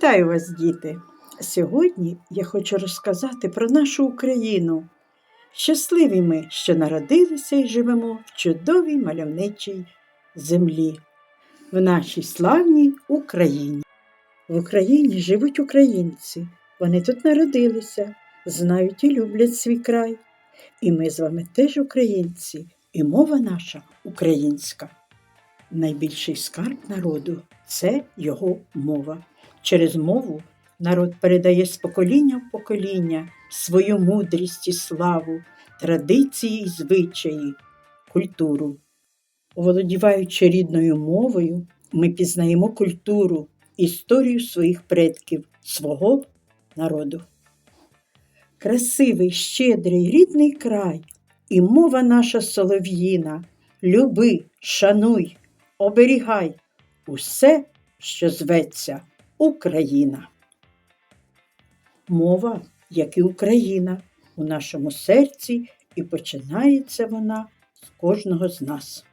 Вітаю вас, діти! Сьогодні я хочу розказати про нашу Україну. Щасливі ми, що народилися і живемо в чудовій мальовничій землі, в нашій славній Україні. В Україні живуть українці. Вони тут народилися, знають і люблять свій край. І ми з вами теж українці, і мова наша українська. Найбільший скарб народу це його мова. Через мову народ передає з покоління в покоління свою мудрість і славу, традиції і звичаї, культуру. Володіваючи рідною мовою, ми пізнаємо культуру, історію своїх предків, свого народу. Красивий, щедрий, рідний край, і мова наша солов'їна. Люби, шануй, оберігай усе, що зветься Україна. Мова, як і Україна, у нашому серці, і починається вона з кожного з нас.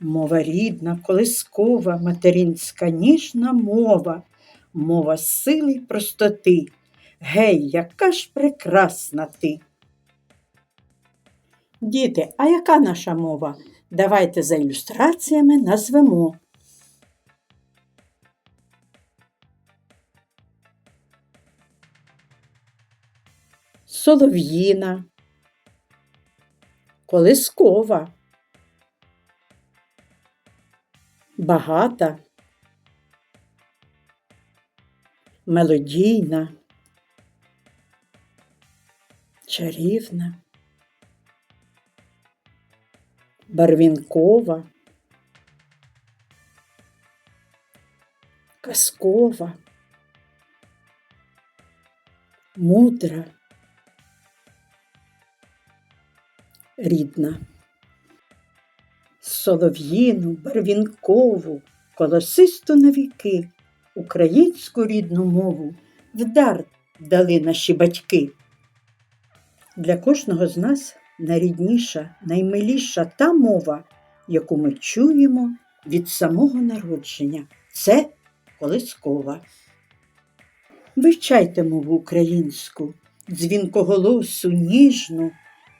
Мова рідна, колискова, материнська, ніжна мова, мова сили й простоти. Гей, яка ж прекрасна ти! Діти, а яка наша мова? Давайте за ілюстраціями назвемо. Солов'їна, колискова, багата, мелодійна, чарівна, барвінкова, казкова, мудра. Рідна. Солов'їну, барвінкову, колосисту на віки, українську рідну мову вдар дали наші батьки. Для кожного з нас найрідніша, наймиліша та мова, яку ми чуємо від самого народження. Це колискова. Вивчайте мову українську, дзвінкоголосу, ніжну,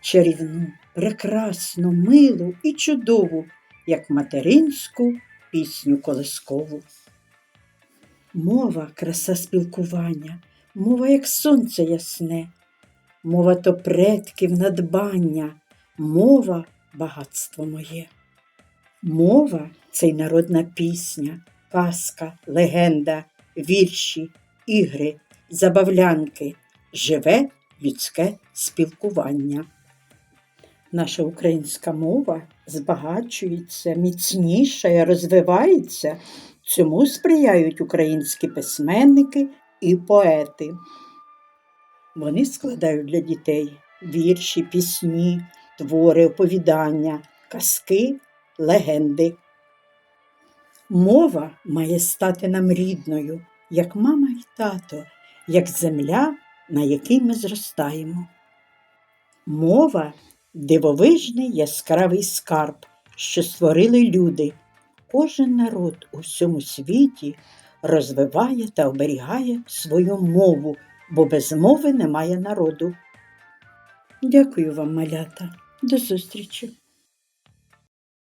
чарівну прекрасну, милу і чудову, як материнську пісню колискову. Мова краса спілкування, мова, як сонце ясне, мова то предків надбання, мова багатство моє. Мова це й народна пісня, казка, легенда, вірші, ігри, забавлянки, живе людське спілкування. Наша українська мова збагачується, міцнішає, розвивається. Цьому сприяють українські письменники і поети. Вони складають для дітей вірші, пісні, твори, оповідання, казки, легенди. Мова має стати нам рідною, як мама і тато, як земля, на якій ми зростаємо. Мова дивовижний яскравий скарб, що створили люди. Кожен народ у всьому світі розвиває та оберігає свою мову, бо без мови немає народу. Дякую вам, малята, до зустрічі!